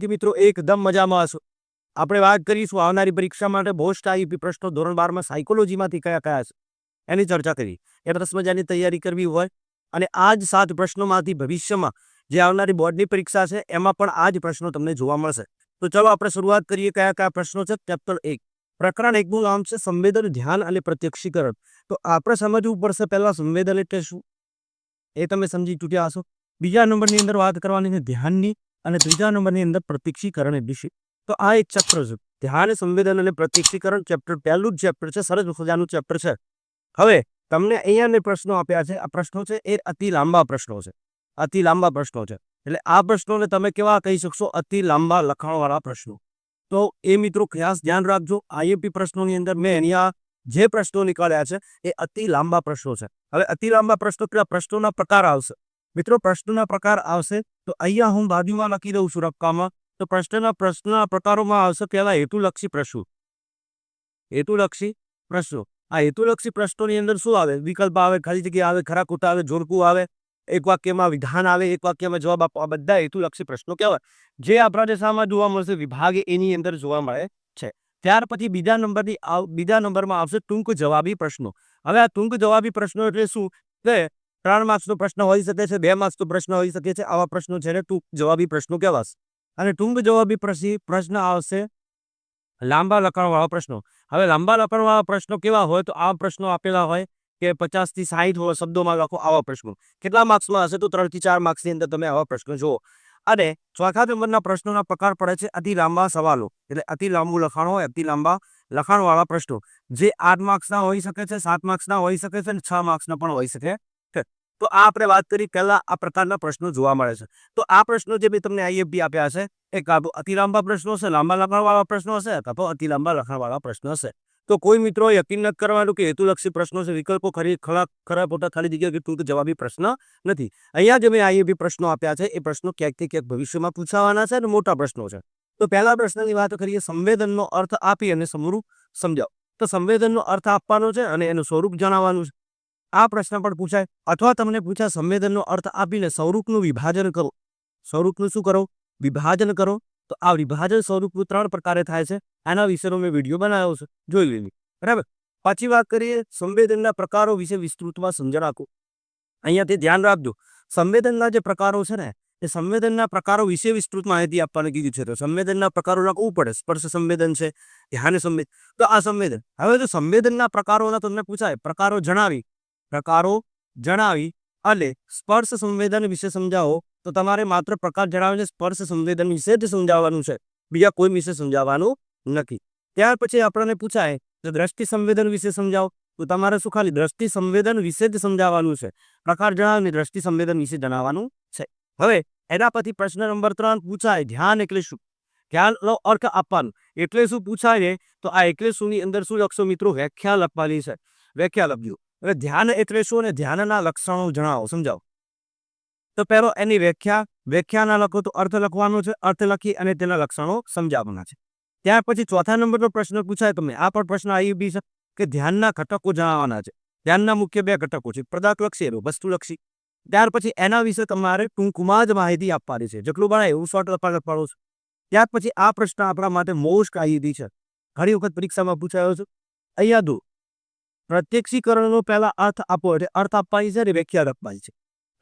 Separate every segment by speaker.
Speaker 1: વિદ્યાર્થી મિત્રો, એકદમ મજામાં હશો. આપણે વાત કરીશું આવનારી પરીક્ષા માટે મોસ્ટ આઈપી પ્રશ્નો ધોરણ બારમાં સાયકોલોજીમાંથી કયા કયા છે. એની ચર્ચા કરી. એ મજાની તૈયારી કરવી હોય અને આ જ સાત પ્રશ્નોમાંથી ભવિષ્યમાં જે આવનારી બોર્ડની પરીક્ષા છે, એમાં પણ આ જ પ્રશ્નો તમને જોવા મળશે. તો ચલો આપણે શરૂઆત કરીએ કયા કયા પ્રશ્નો છે. ચેપ્ટર એક. પ્રકરણ એકનું નામ છે સંવેદન, ધ્યાન અને પ્રત્યક્ષીકરણ. તો આપણે સમજવું પડશે પહેલાં સંવેદન એટલે શું? એ તમે સમજી ચૂક્યા હશો. બીજા નંબરની અંદર વાત કરવાની છે ધ્યાનની. અને ત્રીજા નંબરની અંદર પ્રતિક્ષીકરણ શું તો આ એક ચેપ્ટર છે. ધ્યાન, સંવેદન અને પ્રતિક્ષીકરણ ચેપ્ટર પહેલું જ ચેપ્ટર છે. સરસ મજાનું ચેપ્ટર છે. હવે તમને અહીંયા પ્રશ્નો આપ્યા છે. આ પ્રશ્નો છે એ અતિ લાંબા પ્રશ્નો છે. અતિ લાંબા પ્રશ્નો છે. એટલે આ પ્રશ્નોને તમે કેવા કહી શકશો? અતિ લાંબા લખાણવાળા પ્રશ્નો. તો એ મિત્રો ખાસ ધ્યાન રાખજો. આઈએમપી પ્રશ્નોની અંદર મેં અહીંયા જે પ્રશ્નો નીકળ્યા છે એ અતિ લાંબા પ્રશ્નો છે. હવે અતિ લાંબા પ્રશ્નો કેટલા? પ્રશ્નોના પ્રકાર આવશે. મિત્રો, પ્રશ્નોના પ્રકાર આવશે તો અહીંયા હું બાજુમાં લખી દઉં છું રક્કામાં. તો પ્રશ્નના પ્રશ્નના પ્રકારોમાં આવશે પહેલા હેતુલક્ષી પ્રશ્નો. હેતુલક્ષી પ્રશ્નો. આ હેતુલક્ષી પ્રશ્નોની અંદર શું આવે? વિકલ્પ આવે, ખાલી જગ્યા આવે, ખરા ખોટા આવે જોરકું આવે, એક વાક્યમાં વિધાન આવે, એક વાક્યમાં જવાબ આપો. આ બધા હેતુલક્ષી પ્રશ્નો કહેવાય. જે આપણા દેશામાં જોવા મળશે, વિભાગે એની અંદર જોવા મળે છે. ત્યાર પછી બીજા નંબરની બીજા નંબરમાં આવશે ટૂંક જવાબી પ્રશ્નો. હવે આ ટૂંક જવાબી પ્રશ્નો એટલે શું? કે ત્રણ માર્ક્સનો પ્રશ્ન હોઈ શકે છે, બે માર્ક્સનો પ્રશ્ન હોઈ શકે છે, આવા પ્રશ્નો છે ને ટૂંક જવાબી પ્રશ્નો કહેવાશે. અને ટૂંક જવાબી પ્રશ્ન આવશે લાંબા લખાણવાળા પ્રશ્નો. હવે લાંબા લખાણવાળા પ્રશ્નો કેવા હોય તો આ પ્રશ્નો આપેલા હોય કે પચાસથી સાહીઠ શબ્દોમાં લખો આવા પ્રશ્નો. કેટલા માર્ક્સમાં હશે તો ત્રણથી ચાર માર્ક્સની અંદર તમે આવા પ્રશ્નો જુઓ. અને ચોથા નંબરના પ્રશ્નોના પ્રકાર પડે છે અતિ લાંબા સવાલો. એટલે અતિ લાંબુ લખાણ હોય, અતિ લાંબા લખાણવાળા પ્રશ્નો. જે આઠ માર્ક્સના હોઈ શકે છે, સાત માર્ક્સના હોઈ શકે છે અને છ માર્ક્સના પણ હોઈ શકે તો આ આપણે વાત કરી, પહેલા આ પ્રકારના પ્રશ્નો જોવા મળે છે. તો આ પ્રશ્નો જે મેં તમને આઈએફબી આપ્યા છે એ કાં તો અતિ લાંબા પ્રશ્નો હશે, લાંબા લખાણવાળા પ્રશ્નો હશે, કાં તો અતિ લાંબા લખાણવાળા પ્રશ્નો હશે. તો કોઈ મિત્રો યકીન નથી કરવાનું કે હેતુલક્ષી પ્રશ્નો છે, વિકલ્પો ખરી, ખરા ખરા ખોટા ખાલી જગ્યા કે ટૂંક જવાબી પ્રશ્ન નથી. અહીંયા જે મેં આઈએફબી પ્રશ્નો આપ્યા છે, એ પ્રશ્નો ક્યાંકથી ક્યાંક ભવિષ્યમાં પૂછાવાના છે અને મોટા પ્રશ્નો છે. તો પહેલા પ્રશ્નની વાત કરીએ, સંવેદનનો અર્થ આપી અને સમરૂપ સમજાવો. તો સંવેદનનો અર્થ આપવાનો છે અને એનું સ્વરૂપ જણાવવાનું છે. આ પ્રશ્ન પણ પૂછાય. અથવા તમને પૂછાય, સંવેદનનો અર્થ આપીને સ્વરૂપનું વિભાજન કરો. સ્વરૂપનું શું કરો? વિભાજન કરો. તો આ વિભાજન સ્વરૂપનું ત્રણ પ્રકારે થાય છે. એના વિશેનો મેં વીડિયો બનાવ્યો છે. જોઈ લેવી બરાબર? પાછી વાત કરીએ સંવેદનના પ્રકારો વિશે વિસ્તૃતમાં સમજણ આપો. અહીંયાથી ધ્યાન રાખજો. સંવેદનના જે પ્રકારો છે ને, એ સંવેદનના પ્રકારો વિશે વિસ્તૃત માહિતી આપવાની કીધું છે. તો સંવેદનના પ્રકારો રાખવું પડે સ્પર્શ સંવેદન છે. ધ્યાન સંવેદન તો આ સંવેદન. હવે જો સંવેદનના પ્રકારોના તમને પૂછાય, પ્રકારો જણાવી. પ્રકારો જણાવી અને સ્પર્શ સંવેદન વિશે સમજાવો. તો તમારે માત્ર પ્રકાર જણાવીને સ્પર્શ સંવેદન વિશે જ સમજાવવાનું છે. બીજા કોઈ વિશે સમજાવવાનું નથી. ત્યાર પછી આપણને પૂછાય તો દ્રષ્ટિ સંવેદન વિશે સમજાવો. તો તમારે શું ખાલી દ્રષ્ટિ સંવેદન વિશે જ સમજાવવાનું છે? પ્રકાર જણાવીને દ્રષ્ટિ સંવેદન વિશે જણાવવાનું છે. હવે એના પછી પ્રશ્ન નંબર ત્રણ પૂછાય. ધ્યાન એટલે શું? ધ્યાનનો અર્થ આપવાનું. એટલે શું પૂછાય તો આ એટલે શુંની અંદર શું લખશો મિત્રો? વ્યાખ્યા લખવાની છે. વ્યાખ્યા લખજો. હવે ધ્યાન એટલે શું અને ધ્યાનના લક્ષણો જણાવો, સમજાવો? તો પહેલો એની વ્યાખ્યા, વ્યાખ્યાના લખો તો અર્થ લખવાનો છે, અર્થ લખી અને તેના લક્ષણો સમજાવવાના છે. ત્યાર પછી ચોથા નંબરનો પ્રશ્ન પૂછાય તમને આ પણ પ્રશ્ન આવી બી છે કે ધ્યાનના ઘટકો જણાવવાના છે. ધ્યાનના મુખ્ય બે ઘટકો છે પદાર્થલક્ષી અને વસ્તુલક્ષી ત્યાર પછી એના વિશે તમારે ટૂંકમાં જ માહિતી આપવાની છે, જેટલું બનાય એવું શોર્ટ લખવા પડો છો. ત્યાર પછી આ પ્રશ્ન આપણા માટે મોસ્ટ આઈડી છે. ઘણી વખત પરીક્ષામાં પૂછાયો છે. અહીંયા દો પ્રત્યક્ષીકરણનો પહેલા અર્થ આપો એટલે અર્થ આપવાની છે અને વ્યાખ્યા લખવાની છે.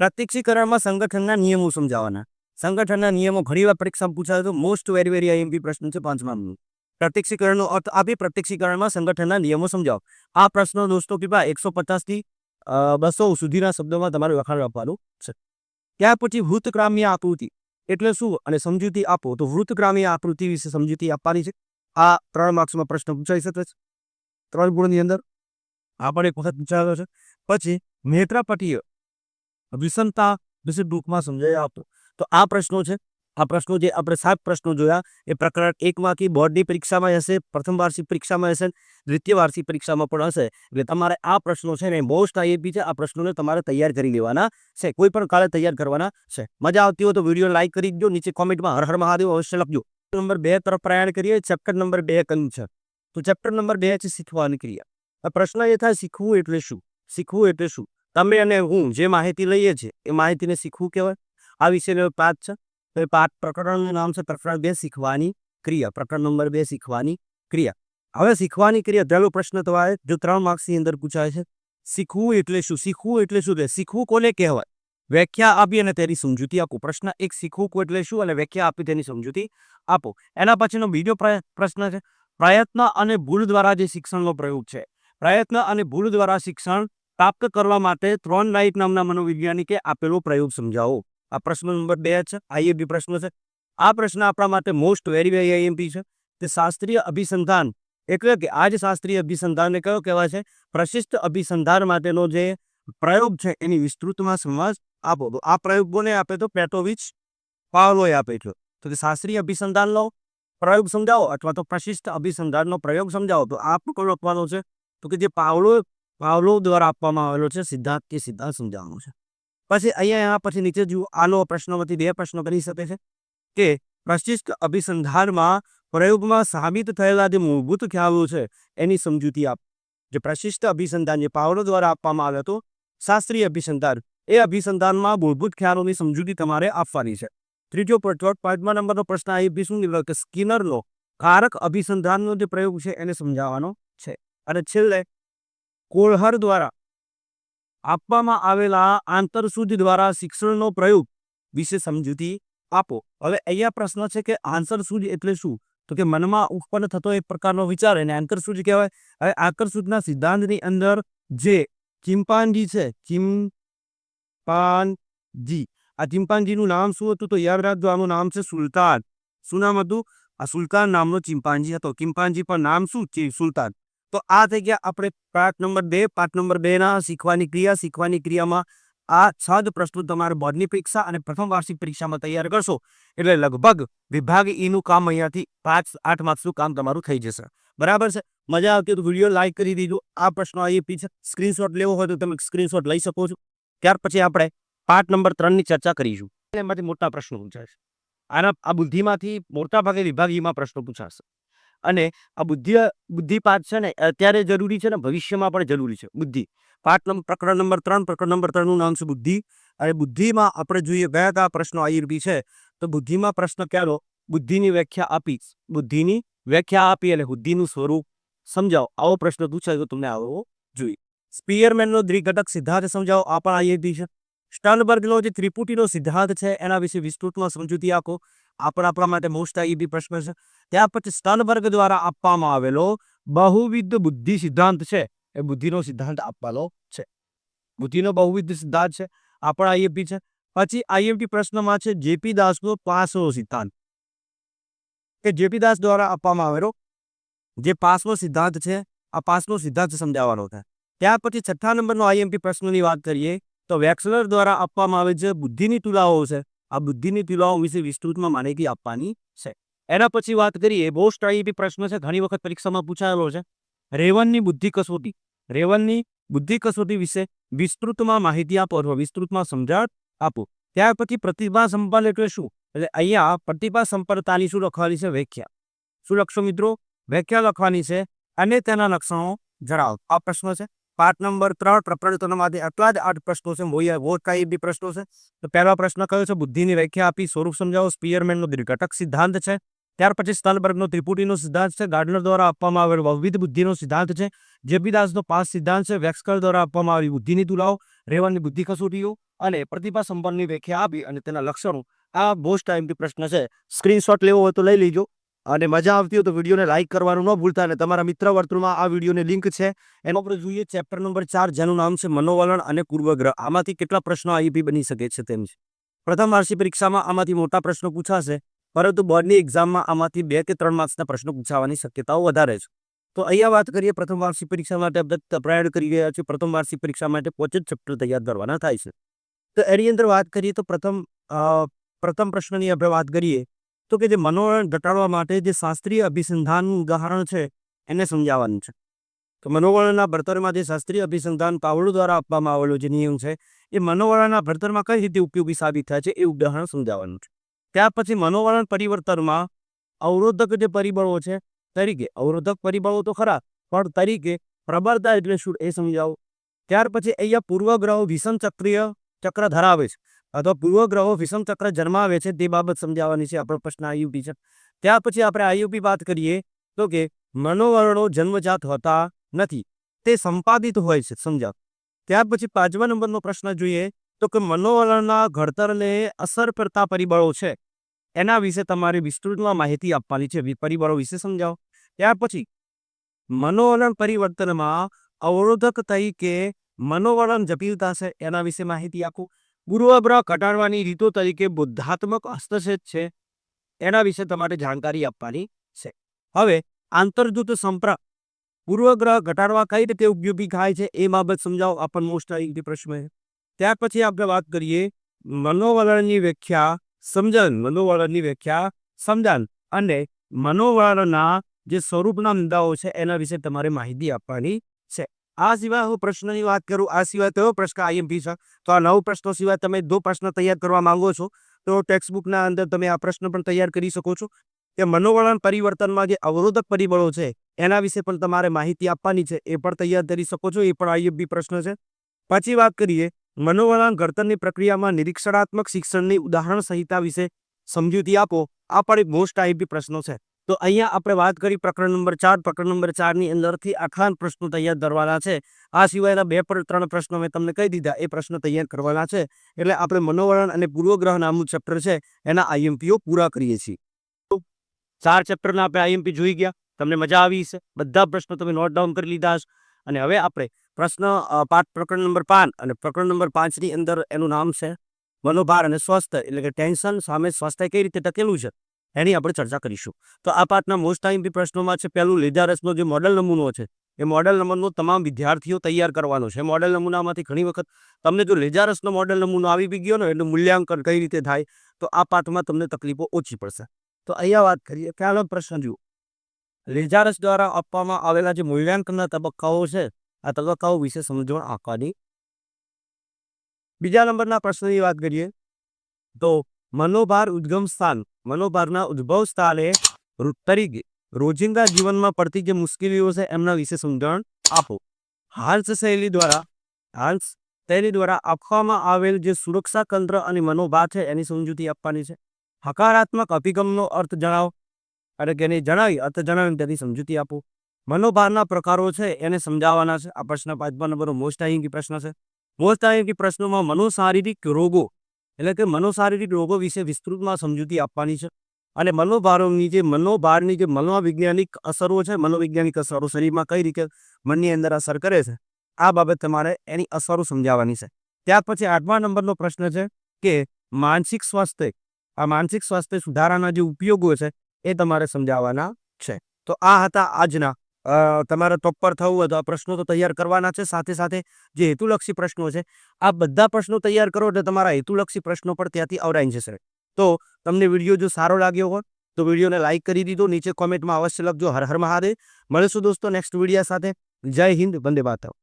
Speaker 1: પ્રત્યક્ષીકરણમાં સંગઠનના નિયમો સમજાવવાના સંગઠનના નિયમો ઘણીવાર પરીક્ષામાં પૂછાય તો મોસ્ટ વેરી વેરી આઈએમપી પ્રશ્ન છે પાંચમાનું. પ્રત્યક્ષીકરણનો અર્થ આપી પ્રત્યક્ષીકરણમાં સંગઠનના નિયમો સમજાવો. આ પ્રશ્નો દોસ્તો કૃપા એકસો પચાસથી બસો સુધીના શબ્દોમાં તમારે વખાણ આપવાનું છે. ત્યાર પછી વૃત્તગ્રામ્ય આકૃતિ. એટલે શું? અને સમજૂતી આપો. તો વૃત્તગ્રામ્ય આકૃતિ વિશે સમજૂતી આપવાની છે. આ ત્રણ માર્ક્સમાં પ્રશ્ન પૂછાઈ શકે છે. ત્રણ ગુણની અંદર આ પણ એક વખત પૂછાયેલો છે. પછી નેત્રપટીય વિષમતા વિશે ટૂંકમાં સમજાવી આપો. તો આ પ્રશ્નો છે. આ પ્રશ્નો જે આપણે સાત પ્રશ્નો જોયા, એ પ્રકરણ એકમાંથી બોર્ડની પરીક્ષામાં હશે, પ્રથમ વાર્ષિક પરીક્ષામાં હશે, દ્વિતીય વાર્ષિક પરીક્ષામાં પણ હશે. એટલે તમારે આ પ્રશ્નો છે ને મોસ્ટ આઈએપી છે. આ પ્રશ્નોને તમારે તૈયાર કરી લેવાના છે. કોઈ પણ કાલે તૈયાર કરવાના છે. મજા આવતી હોય તો વીડિયો લાઇક કરી દો નીચે કોમેન્ટમાં હર હર મહાદેવ અવશ્ય લખજો. નંબર બે તરફ પ્રયાણ કરીએ. ચેપ્ટર નંબર બે કયું છે? તો ચેપ્ટર નંબર બે છે, શીખવાની ક્રિયા. પ્રશ્ન એ થાય, શીખવું એટલે શું? શીખવું એટલે શું? તમે અને હું જે માહિતી લઈએ છીએ, એ માહિતીને શીખવું કહેવાય? આ વિશેનો પાઠ છે. તો એ પાઠ પ્રકરણનું નામ છે પ્રકરણ બે, શીખવાની ક્રિયા. પ્રકરણ નંબર બે, શીખવાની ક્રિયા. હવે શીખવાની ક્રિયા, પહેલો પ્રશ્ન તો આવે જો ત્રણ માર્ક્સની અંદર પૂછાય છે. શીખવું એટલે શું? શીખવું એટલે શું? શીખવું કોને કહેવાય? વ્યાખ્યા આપી અને તેની સમજૂતી આપો. પ્રશ્ન એક, શીખવું એટલે શું? અને વ્યાખ્યા આપી તેની સમજૂતી આપો. એના પછીનો બીજો પ્રશ્ન છે, પ્રયત્ન અને ભૂલ દ્વારા જે શિક્ષણનો પ્રયોગ છે. પ્રયત્ન અને ભૂલ દ્વારા શિક્ષણ પ્રાપ્ત કરવા માટે ત્રણ નાઇટ નામના મનોવૈજ્ઞાનિકે આપેલો પ્રયોગ સમજાવો. આ પ્રશ્ન નંબર બે છે. આઈએમપી પ્રશ્ન છે. આ પ્રશ્ન આપણા માટે મોસ્ટ વેરી વેરી આઈએમપી છે. તે શાસ્ત્રીય અભિસંધાન એટલે કે આ જ શાસ્ત્રીય અભિસંધાનને કયો કહેવાય છે? પ્રશિષ્ટ અભિસંધાન માટેનો જે પ્રયોગ છે એની વિસ્તૃતમાં સંવાદ આપો. તો આ પ્રયોગ કોને આપે તો પેટોવિચ પાવલોએ આપે છે. તો કે શાસ્ત્રીય અભિસંધાનનો પ્રયોગ સમજાવો અથવા તો પ્રશિષ્ટ અભિસંધાનનો પ્રયોગ સમજાવો. તો આ કયો કોણ છે. તો કે જે પાવલો પાવલો દ્વારા આપવામાં આવેલો છે સિદ્ધાંત કે સિદ્ધાંત સમજાવવાનો છે પછી અહીંયા પછી નીચે જુઓ આનો પ્રશ્નમાંથી બે પ્રશ્નો કરી શકે છે કે પ્રશિષ્ટ અભિસંધાનમાં પ્રયોગમાં સાબિત થયેલા જે મૂળભૂત ખ્યાલો છે એની સમજૂતી આપ જે પ્રશિષ્ટ અભિસંધાન જે પાવલો દ્વારા આપવામાં આવ્યો હતો શાસ્ત્રીય અભિસંધાન એ અભિસંધાનમાં મૂળભૂત ખ્યાલોની સમજૂતી તમારે આપવાની છે ત્રીજો ચોથ પાંચમા નંબરનો પ્રશ્ન એ બી શું નીકળ્યો કે સ્કિનરનો કારક અભિસંધાનનો જે પ્રયોગ છે, એને સમજાવવાનો છે। અને છેલ્લે કોળહર દ્વારા આપવામાં આવેલા આંતરસૂદ દ્વારા શિક્ષણનો પ્રયોગ વિશે સમજૂતી આપો. હવે અહીંયા પ્રશ્ન છે કે આંતરસૂજ એટલે શું? તો કે મનમાં ઉત્પન્ન થતો એક પ્રકારનો વિચાર એને આંતરસૂજ કહેવાય. હવે આંતરસૂજના સિદ્ધાંતની અંદર જે ચિમ્પાન્જી છે ચિમ્પાન્જી આ ચિમ્પાન્જીનું નામ શું હતું? તો યાદ રાખજો, આનું નામ છે સુલતાન. શું નામ હતું? આ સુલતાન નામનો ચિમ્પાન્જી હતો. ચિમ્પાન્જી પણ નામ શું? સુલતાન. તો આ થઈ ગયા આપણે પાઠ નંબર બે. પાઠ નંબર બે ના શીખવાની ક્રિયા. શીખવાની ક્રિયામાં આ છ પ્રશ્નો તમારે બોર્ડની પરીક્ષા અને પ્રથમ વાર્ષિક પરીક્ષામાં તૈયાર કરશો. એટલે લગભગ વિભાગ ઈનું કામ અહીંયાથી પાંચ, આઠ માર્ક્સનું કામ તમારું થઈ જશે. બરાબર છે? મજા આવતી તો વીડિયો લાઇક કરી દીધો આ પ્રશ્નો અહીં પીછે સ્ક્રીનશોટ લેવો હોય તો તમે સ્ક્રીનશોટ લઈ શકો છો. ત્યાર પછી આપણે પાઠ નંબર ત્રણની ચર્ચા કરીશું. એમાંથી મોટા પ્રશ્નો પૂછાશે. આના, આ બુદ્ધિમાંથી મોટાભાગે વિભાગીયમાં પ્રશ્નો પૂછાશે. અને આ બુદ્ધિ, બુદ્ધિપાઠ છે ને અત્યારે જરૂરી છે ને, ભવિષ્યમાં પણ જરૂરી છે. બુદ્ધિ. પાઠ નંબર પ્રકરણ નંબર ત્રણ, પ્રકરણ નંબર ત્રણનું નામ છે બુદ્ધિ. અને બુદ્ધિમાં આપણે જોઈએ કયા કયા પ્રશ્નો આયુર્વી છે. તો બુદ્ધિમાં પ્રશ્ન ક્યારો બુદ્ધિની વ્યાખ્યા આપી. બુદ્ધિની વ્યાખ્યા આપી એટલે બુદ્ધિનું સ્વરૂપ. સમજાવો. આવો પ્રશ્ન પૂછાય તો તમને આવવો જોઈએ. સ્પિયરમેનનો દ્વિઘટક સિદ્ધાંત સમજાવો. આ પણ આયુર્વી છે. સ્ટર્નબર્ગનો જે ત્રિપુટીનો સિદ્ધાંત છે, એના વિશે વિસ્તૃતમાં સમજૂતી આપો. આ પણ આપણા માટે મોસ્ટ આઈબી પ્રશ્ન છે. ત્યાર પછી સ્ટર્નબર્ગ દ્વારા આપવામાં આવેલો બહુવિધ બુદ્ધિ સિદ્ધાંત છે. એ બુદ્ધિનો સિદ્ધાંત આપવાનો છે. બુદ્ધિનો બહુવિધ સિદ્ધાંત છે. આ પણ આઈએમપી છે. પછી આઈએમપી પ્રશ્નમાં છે જેપી દાસનો પાસનો સિદ્ધાંત. કે જેપી દાસ દ્વારા આપવામાં આવેલો જે પાસનો સિદ્ધાંત છે, આ પાસનો સિદ્ધાંત સમજાવવાનો છે. ત્યાર પછી છઠ્ઠા નંબરનો આઈએમપી પ્રશ્નની વાત કરીએ, તો વેક્સલર દ્વારા આપવામાં આવે છે બુદ્ધિની તુલાઓ છે, આ બુદ્ધિની તુલાઓ વિશે વિસ્તૃતમાં માહિતી આપવાની છે. એના પછી વાત કરીએ બહુ આઈએમપી પ્રશ્ન છે, ઘણી વખત પરીક્ષામાં પૂછાયેલો છે. રેવનની બુદ્ધિ કસોટી. રેવનની બુદ્ધિ કસોટી વિશે વિસ્તૃતમાં માહિતી આપો અથવા વિસ્તૃતમાં સમજાવટ આપો. ત્યાર પછી પ્રતિભા સંપલ એટલે શું? એટલે અહીંયા પ્રતિભા સંપન્નતાની શું લખવાની છે? વ્યાખ્યા. શું લખશો મિત્રો? વ્યાખ્યા લખવાની છે, અને તેના લક્ષણો જણાવો. આ પ્રશ્ન છે. પાઠ નંબર ત્રણ પ્રપ્રયત્નોમાંથી આટલા જ આઠ પ્રશ્નો છે. મોયા વોટ બી પ્રશ્નો છે. તો પહેલો પ્રશ્ન કયો છે? બુદ્ધિની વ્યાખ્યા આપી. સ્વરૂપ સમજાવો. સ્પિયરમેનનો દ્વિઘટક સિદ્ધાંત છે. ત્યાર પછી સ્તનબર્ગનો ત્રિપુટીનો સિદ્ધાંત છે, ગાર્ડનર દ્વારા આપવામાં આવેલો વિવિધ બુદ્ધિનો સિદ્ધાંત છે. જેપીદાસનો પાંચ સિદ્ધાંત છે, વેક્સકર દ્વારા આપવામાં આવેલી બુદ્ધિની તુલાઓ રહેવાની બુદ્ધિ કસોટીઓ અને પ્રતિભા સંપન્નની વ્યાખ્યા આપી અને તેના લક્ષણો. આ મોસ્ટ ટાઈમથી પ્રશ્ન છે. સ્ક્રીનશોટ લેવો હોય તો લઈ લેજો અને મજા આવતી હોય તો વિડીયોને લાઇક કરવાનું ન ભૂલતા અને તમારા મિત્ર વર્તુળમાં આ વિડીયોની લિંક છે. એનો આપણે જોઈએ ચેપ્ટર નંબર ચાર, જેનું નામ છે મનોવલણ અને પૂર્વગ્રહ. આમાંથી કેટલા પ્રશ્નો આઈપી બની શકે છે તેમ છે. પ્રથમ વાર્ષિક પરીક્ષામાં આમાંથી મોટા પ્રશ્નો પૂછાશે. પરંતુ બોર્ડની એક્ઝામમાં આમાંથી બે કે ત્રણ માર્ક્સના પ્રશ્નો પૂછાવાની શક્યતાઓ વધારે છે. તો અહીંયા વાત કરીએ, પ્રથમ વાર્ષિક પરીક્ષા માટે આપણે પ્રયાણ કરી રહ્યા છીએ. પ્રથમ વાર્ષિક પરીક્ષા માટે પોચ જ ચેપ્ટર તૈયાર કરવાના થાય છે. તો એની અંદર વાત કરીએ તો પ્રથમ પ્રથમ પ્રશ્નની આપણે વાત કરીએ તો કે જે મનોવલણ ઘટાડવા માટે જે શાસ્ત્રીય અભિસંધાનનું ઉદાહરણ છે, એને સમજાવવાનું છે. તો મનોવળના ભણતરમાં જે શાસ્ત્રીય અભિસંધાન પાવડું દ્વારા આપવામાં આવેલો જે નિયમ છે, એ મનોવળના ભણતરમાં કઈ રીતે ઉપયોગી સાબિત થાય છે એ ઉદાહરણ સમજાવવાનું છે. ત્યાર પછી મનોવલણ પરિવર્તનમાં અવરોધક જે પરિબળો છે, તરીકે અવરોધક પરિબળો તો ખરા, પણ તરીકે પ્રબળતા એટલે શું એ સમજાવો? ત્યાર પછી અહીંયા પૂર્વગ્રહો વિષમ ચક્રીય ચક્ર ધરાવે છે. અથવા પૂર્વગ્રહો વિષમ ચક્ર જન્માવે છે તે બાબત સમજાવવાની છે, આપણો પ્રશ્ન આઈયુપી છે. ત્યાર પછી આપણે આઈયુપી વાત કરીએ તો કે મનોવરણો જન્મજાત હોતા નથી, તે સંપાદિત હોય છે, સમજાવ. ત્યાર પછી પાંચમા નંબરનો પ્રશ્ન જોઈએ તો કે મનોવલણના ઘડતરને અસર કરતા પરિબળો છે. એના વિશે તમારે વિસ્તૃતમાં માહિતી આપવાની છે, પરિબળો વિશે સમજાવો. ત્યાર પછી, મનોવલણ પરિવર્તનમાં અવરોધક તરીકે મનોવલણ જટિલતા છે, એના વિશે માહિતી આપો. પૂર્વગ્રહ ઘટાડવાની રીતો તરીકે બુદ્ધાત્મક હસ્તક્ષેપ છે, એના વિશે તમારે જાણકારી આપવાની છે. હવે, આંતરજૂથ સંપર્ક પૂર્વગ્રહ ઘટાડવા કઈ રીતે ઉપયોગી થાય છે, એ બાબત સમજાવો. આપણને મોસ્ટ પ્રશ્ન ત્યાર પછી આપણે વાત કરીએ મનોવલણની વ્યાખ્યા, સમજણ, મનોવલણની વ્યાખ્યા, સમજણ અને મનોવલણના જે સ્વરૂપના મુદ્દાઓ છે એના વિશે તમારે માહિતી આપવાની છે. આ સિવાય હું પ્રશ્નની વાત કરું, આ સિવાય કયો પ્રશ્ન આઈએમપી છે? તો આ નવ પ્રશ્નો સિવાય તમે દો પ્રશ્ન તૈયાર કરવા માંગો છો, તો ટેક્સ્ટ બુકના અંદર તમે આ પ્રશ્ન પણ તૈયાર કરી શકો છો. કે મનોવલણ પરિવર્તનમાં જે અવરોધક પરિબળો છે, એના વિશે પણ તમારે માહિતી આપવાની છે, એ પણ તૈયાર કરી શકો છો, એ પણ આઈએમપી પ્રશ્ન છે. પછી વાત કરીએ મનોવલણ ઘડતરની પ્રક્રિયામાં નિરીક્ષણાત્મક શિક્ષણની ઉદાહરણ સંહિતા વિશે સમજૂતી આપો. આ પણ એક મોસ્ટ આઈપી પ્રશ્નો છે. તો અહીંયા આપણે વાત કરી પ્રકરણ નંબર ચાર. પ્રકરણ નંબર ચારની અંદરથી આખા પ્રશ્નો તૈયાર કરવાના છે. આ સિવાયના બે પર ત્રણ પ્રશ્નો મેં તમને કહી દીધા. એ પ્રશ્નો તૈયાર કરવાના છે. એટલે આપણે મનોવરણ અને પૂર્વગ્રહ નામનું ચેપ્ટર છે. એના આઈએમપીઓ પૂરા કરીએ છીએ. ચાર ચેપ્ટરના આપણે આઈએમપી જોઈ ગયા. તમને મજા આવી છે બધા પ્રશ્નો તમે નોટ ડાઉન કરી લીધા અને હવે આપણે પ્રશ્ન પાઠ પ્રકરણ નંબર પાંચ અને પ્રકરણ નંબર પાંચની અંદર એનું નામ છે મનોભાર અને સ્વાસ્થ્ય એટલે કે ટેન્શન સામે સ્વાસ્થ્ય કઈ રીતે ટકેલું છે એની આપણે ચર્ચા કરીશું. તો આ પાઠના મોસ્ટ ટાઈમ પ્રશ્નોમાં છે, પહેલું લેજારસનો જે મોડેલ નમૂનો છે, એ મોડેલ નંબરનો તમામ વિદ્યાર્થીઓ તૈયાર કરવાનો છે. મોડેલ નમૂનામાંથી ઘણી વખત તમને જો લેજારસનો મોડેલ નમૂનો આવી બી ગયો ને એનું મૂલ્યાંકન કઈ રીતે થાય, તો આ પાઠમાં તમને તકલીફો ઓછી પડશે. તો અહીંયા વાત કરીએ પહેલો પ્રશ્ન જુઓ. લેજારસ દ્વારા આપવામાં આવેલા જે મૂલ્યાંકનના તબક્કાઓ છે આ તબક્કાઓ વિશે સમજણ આપવાની? બીજા નંબરના પ્રશ્નની વાત કરીએ તો મનોભાર ઉદ્ગમ સ્થાન, મનોભારના ઉદ્ભવ સ્થાને તરીકે રોજિંદા જીવનમાં પડતી જે મુશ્કેલીઓ છે એમના વિશે સમજણ આપો. હાર્સ શૈલી દ્વારા હાર્સ શૈલી દ્વારા આપવામાં આવેલ જે સુરક્ષા તંત્ર અને મનોભાર છે એની સમજૂતી આપવાની છે. હકારાત્મક અભિગમનો અર્થ જણાવો અને એને જણાવી અર્થ જણાવીને તેની સમજૂતી આપો. મનોભારના પ્રકારો છે, એને સમજાવવાના છે. આ પ્રશ્ન પાંચમા નંબરનો મોસ્ટ આઈંકી પ્રશ્ન છે. મોસ્ટ આઈંકી પ્રશ્નોમાં મનોશારીરિક રોગો, એટલે કે મનોશારીરિક રોગો વિશે વિસ્તૃતમાં સમજૂતી આપવાની છે. અને મનોભારોની જે મનોભારની જે મનોવૈજ્ઞાનિક અસરો છે, મનોવૈજ્ઞાનિક અસરો શરીરમાં કઈ રીતે મનની અંદર અસર કરે છે, આ બાબત તમારે એની અસરો સમજાવવાની છે. ત્યાર પછી આઠમા નંબરનો પ્રશ્ન છે કે માનસિક સ્વાસ્થ્ય, આ માનસિક સ્વાસ્થ્ય સુધારાના જે ઉપયોગો છે, એ તમારે સમજાવવાના છે. તો આ હતા આજના તમારે ટોપ પર થવું હોય તો આ પ્રશ્નો તો તૈયાર કરવાના છે. સાથે સાથે જે હેતુલક્ષી પ્રશ્નો છે, આ બધા પ્રશ્નો તૈયાર કરો એટલે તમારા હેતુલક્ષી પ્રશ્નો પણ ત્યાંથી આવરાઈ જશે. તો તમને વીડિયો જો સારો લાગ્યો હોય તો વિડીયોને લાઇક કરી દીધો, નીચે કોમેન્ટમાં અવશ્ય લખજો. હર હર મહાદેવ. મળીશું દોસ્તો નેક્સ્ટ વિડીયા સાથે. જય હિન્દ, વંદે માતરમ.